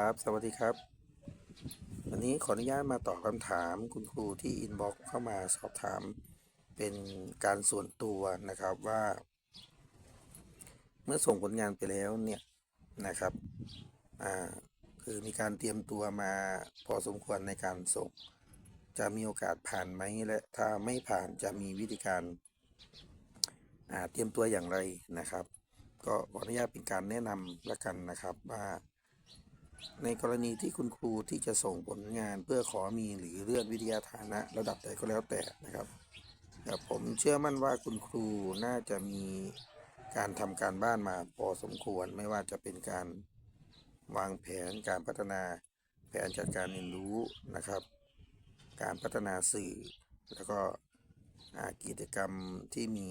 ครับ สวัสดีครับ วันนี้ขออนุญาตมาตอบคำถามคุณครูที่อินบ็อกเข้ามาสอบถามเป็นการส่วนตัวนะครับว่า เมื่อส่งผลงานไปแล้วเนี่ยนะครับอ่าคือมีการเตรียมตัวมาพอสมควรในการส่ง จะมีโอกาสผ่านไหมและถ้าไม่ผ่านจะมีวิธีการเตรียมตัวอย่างไรนะครับ ก็ขออนุญาตเป็นการแนะนำละกันนะครับว่า ในกรณีที่คุณครูที่จะส่งผลงานเพื่อขอมีหรือเลื่อนวิทยาฐานะระดับใดก็แล้วแต่นะครับผมเชื่อมั่นว่าคุณครูน่าจะมีการทำการบ้านมาพอสมควรไม่ว่าจะเป็นการวางแผนการพัฒนาแผนจัดการเรียนรู้นะครับ การพัฒนาสื่อ แล้วก็กิจกรรมที่มี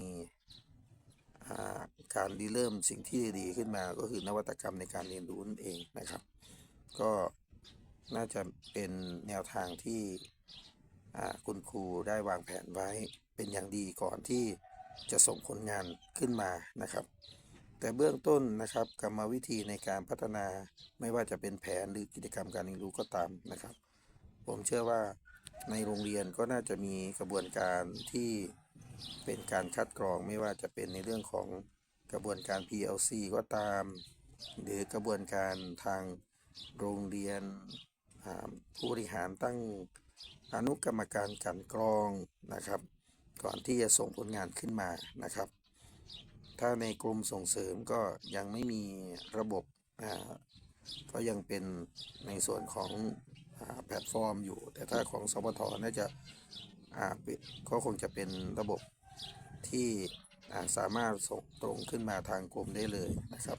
การริเริ่มสิ่งที่ดีขึ้นมาก็คือนวัตกรรมในการเรียนรู้นั่นเองนะครับ ก็น่าจะเป็นแนวทางที่คุณครูได้วางแผนไว้เป็นอย่างดีก่อนที่จะส่งผลงานขึ้นมานะครับ แต่เบื้องต้นนะครับกรรมวิธีในการพัฒนาไม่ว่าจะเป็นแผนหรือกิจกรรมการเรียนรู้ก็ตามนะครับ ผมเชื่อว่าในโรงเรียนก็น่าจะมีกระบวนการที่เป็นการคัดกรองไม่ว่าจะเป็นในเรื่องของกระบวนการ PLC ก็ตาม หรือกระบวนการทาง โรงเรียนผู้บริหารตั้งอนุกรรมการกันกรองนะครับ ก่อนที่จะส่งผลงานขึ้นมานะครับ ถ้าในกรมส่งเสริมก็ยังไม่มีระบบก็ยังเป็นในส่วนของอแพลตฟอร์มอยู่ แต่ถ้าของสปทน่าจะอ่าเป็นก็คงจะเป็นระบบที่สามารถส่งตรงขึ้นมาทางกรมได้เลยนะครับ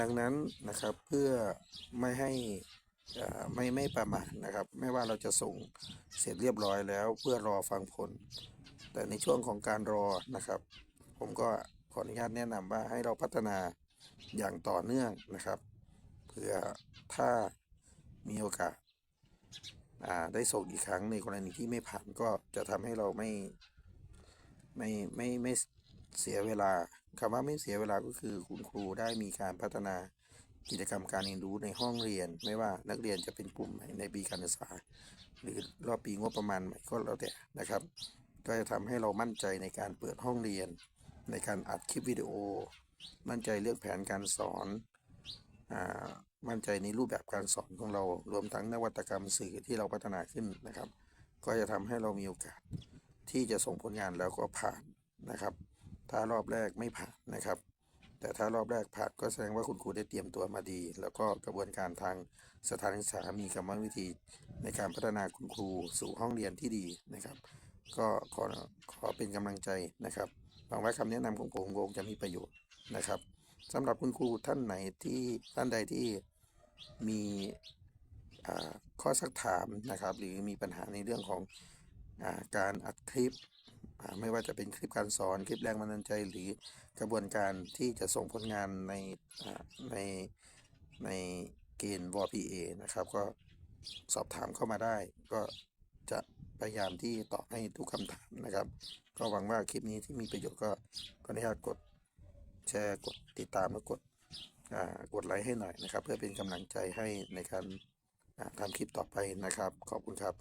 ดังนั้นนะครับเพื่อไม่ให้อ่อไม่ไม่ประมาทนะครับ ไม่ว่าเราจะส่งเสร็จเรียบร้อยแล้วเพื่อรอฟังผล แต่ในช่วงของการรอนะครับ ผมก็ขออนุญาตแนะนำว่าให้เราพัฒนาอย่างต่อเนื่องนะครับ เพื่อถ้ามีโอกาสอ่าได้ส่งอีกครั้งในกรณีที่ไม่ผ่านก็จะทำให้เราไม่ไม่ไม่ไม่ เสียเวลาคำว่าไม่เสียเวลาก็คือคุณครูได้มีการพัฒนากิจกรรมการเรียนรู้ในห้องเรียน ไม่ว่านักเรียนจะเป็นกลุ่มไหนในปีการศึกษา หรือรอบปีงบประมาณใหม่ก็แล้วแต่นะครับ ก็จะทำให้เรามั่นใจในการเปิดห้องเรียน ในการอัดคลิปวิดีโอ มั่นใจเรื่องแผนการสอนอ่ามั่นใจในรูปแบบการสอนของเรารวมทั้งนวัตกรรมสื่อที่เราพัฒนาขึ้นนะครับ ก็จะทำให้เรามีโอกาสที่จะส่งผลงานแล้วก็ผ่านนะครับ ถ้ารอบแรกไม่ผ่านนะครับ แต่ถ้ารอบแรกผ่านก็แสดงว่าคุณครูได้เตรียมตัวมาดี แล้วก็กระบวนการทางสถานศึกษามีกรรมวิธี ในการพัฒนาคุณครูสู่ห้องเรียนที่ดีนะครับ ก็ขอขอเป็นกำลังใจนะครับหวังว่าคำแนะนำของผมคงจะมีประโยชน์นะครับสำหรับคุณครูท่านไหนที่ท่านใดที่มีข้อสักถามนะครับ หรือมีปัญหาในเรื่องของอการอัดคลิป ไม่ว่าจะเป็นคลิปการสอนคลิปแรงบันดาลใจหรือกระบวนการที่จะส่งผลงานในในในเกณฑ์วพีเอนะครับก็สอบถามเข้ามาได้ ก็จะพยายามที่ตอบให้ทุกคำถามนะครับ ก็หวังว่าคลิปนี้ที่มีประโยชน์ก็ขออนุญาตกดแชร์กดติดตามและกดกดไลค์ให้หน่อยนะครับ เพื่อเป็นกำลังใจให้ในการทำคลิปต่อไปนะครับ ขอบคุณครับ